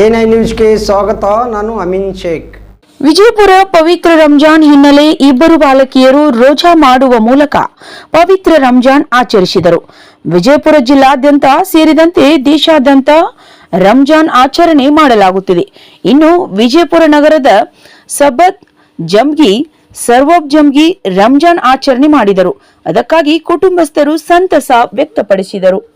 NI ನ್ಯೂಸ್ಗೆ ಸ್ವಾಗತ, ನಾನು ಅಮಿನ್ ಶೇಖ್. ವಿಜಯಪುರ ಪವಿತ್ರ ರಂಜಾನ್ ಹಿನ್ನೆಲೆ ಇಬ್ಬರು ಬಾಲಕಿಯರು ರೋಜಾ ಮಾಡುವ ಮೂಲಕ ಪವಿತ್ರ ರಂಜಾನ್ ಆಚರಿಸಿದರು. ವಿಜಯಪುರ ಜಿಲ್ಲಾದ್ಯಂತ ಸೇರಿದಂತೆ ದೇಶಾದ್ಯಂತ ರಂಜಾನ್ ಆಚರಣೆ ಮಾಡಲಾಗುತ್ತಿದೆ. ಇನ್ನು ವಿಜಯಪುರ ನಗರದ ಸಬತ್ ಜಮ್ಗಿ, ಸರ್ವೋಬ್ ಜಮ್ಗಿ ರಂಜಾನ್ ಆಚರಣೆ ಮಾಡಿದರು. ಅದಕ್ಕಾಗಿ ಕುಟುಂಬಸ್ಥರು ಸಂತಸ ವ್ಯಕ್ತಪಡಿಸಿದರು.